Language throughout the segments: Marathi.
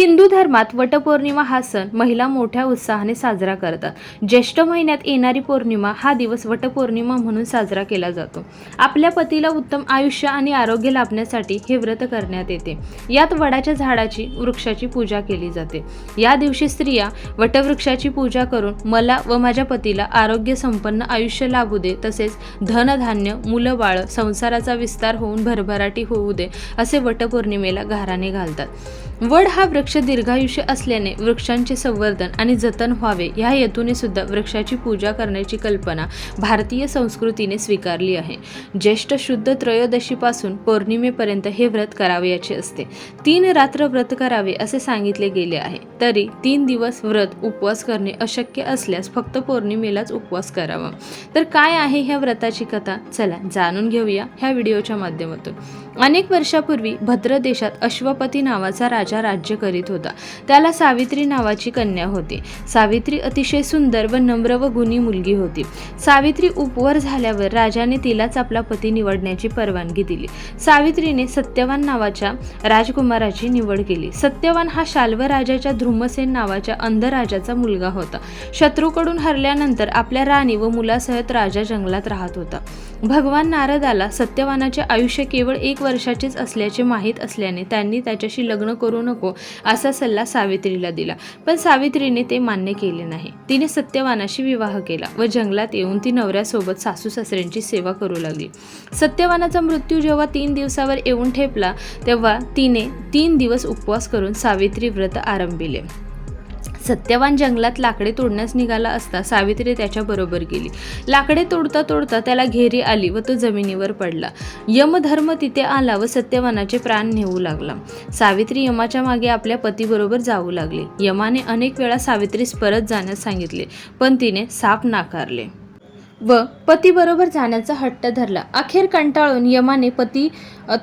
हिंदू धर्मात वटपौर्णिमा हा सण महिला मोठ्या उत्साहाने साजरा करतात. ज्येष्ठ महिन्यात येणारी पौर्णिमा हा दिवस वटपौर्णिमा म्हणून साजरा केला जातो. आपल्या पतीला उत्तम आयुष्य आणि आरोग्य लाभण्यासाठी हे व्रत करण्यात येते. यात वडाच्या झाडाची वृक्षाची पूजा केली जाते. या दिवशी स्त्रिया वटवृक्षाची पूजा करून मला व माझ्या पतीला आरोग्य संपन्न आयुष्य लाभू दे तसेच धनधान्य मुलं बाळ संसाराचा विस्तार होऊन भरभराटी होऊ दे असे वटपौर्णिमेला घाराने घालतात. वड हा वृक्ष वृक्ष दीर्घायुष्य असल्याने वृक्षांचे संवर्धन आणि जतन व्हावे ह्या हेतूने सुद्धा वृक्षाची पूजा करण्याची कल्पना भारतीय संस्कृतीने स्वीकारली आहे. ज्येष्ठ शुद्ध त्रयोदशीपासून पौर्णिमेपर्यंत हे व्रत करावयाचे असते. तीन रात्र व्रत करावे असे सांगितले गेले आहे. तरी तीन दिवस व्रत उपवास करणे अशक्य असल्यास फक्त पौर्णिमेलाच उपवास करावा. तर काय आहे ह्या व्रताची कथा? चला जाणून घेऊया ह्या व्हिडिओच्या माध्यमातून. अनेक वर्षापूर्वी भद्र देशात अश्वपती नावाचा राजा राज्य करीत करीत होता. त्याला सावित्री नावाची कन्या होती. सावित्री अतिशय सुंदर व नम्र व गुणी मुलगी होती. सावित्री उपवर झाल्यावर राजाने तिलाच आपला पती निवडण्याची परवानगी दिली. सावित्रीने सत्यवान नावाच्या राजकुमाराची निवड केली. सत्यवान हा शाल्व राजाच्या ध्रुमसेन नावाच्या अंध राजाचा मुलगा होता. शत्रूकडून हरल्यानंतर आपल्या राणी व मुलासहित राजा जंगलात राहत होता. भगवान नारदाला सत्यवानाचे आयुष्य केवळ एक वर्षाचेच असल्याचे माहीत असल्याने त्यांनी त्याच्याशी लग्न करू नको असा सल्ला सावित्रीला दिला. पण सावित्रीने ते मान्य केले नाही. तिने सत्यवानाशी विवाह केला व जंगलात येऊन ती नवऱ्यासोबत सासू सासऱ्यांची सेवा करू लागली. सत्यवानाचा मृत्यू जेव्हा तीन दिवसावर येऊन ठेपला तेव्हा तिने तीन दिवस उपवास करून सावित्री व्रत आरंभिले. सत्यवान जंगलात लाकडे तोडण्यास निघाला असता सावित्री त्याच्याबरोबर गेली. लाकडे तोडता तोडता त्याला घेरी आली व तो जमिनीवर पडला. यमधर्म तिथे आला व सत्यवानाचे प्राण नेऊ लागला. सावित्री यमाच्या मागे आपल्या पतीबरोबर जाऊ लागली. यमाने अनेक वेळा सावित्रीस परत जाण्यास सांगितले पण तिने साप नाकारले. व पतीबरोबर जाण्याचा हट्ट धरला. अखेर कंटाळून यमाने पती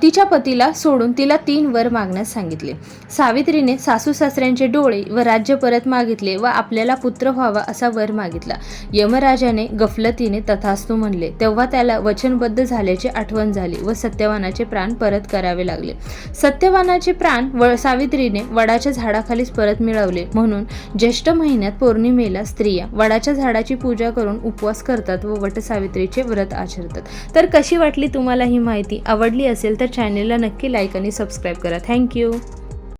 तिच्या पतीला सोडून तिला तीन वर मागण्यास सांगितले. सावित्रीने सासू सासऱ्यांचे डोळे व राज्य परत मागितले व आपल्याला पुत्र व्हावा असा वर मागितला. यमराजाने गफलतीने तथास्तू म्हणले तेव्हा त्याला वचनबद्ध झाल्याची आठवण झाली व सत्यवानाचे प्राण परत करावे लागले. सत्यवानाचे प्राण व सावित्रीने वडाच्या झाडाखालीच परत मिळवले. म्हणून ज्येष्ठ महिन्यात पौर्णिमेला स्त्रिया वडाच्या झाडाची पूजा करून उपवास करतात व वटसावित्रीचे व्रत आचरतात. तर कशी वाटली तुम्हाला ही माहिती? आवडली असेल तर चॅनेलला नक्की लाईक आणि सबस्क्राईब करा. थँक्यू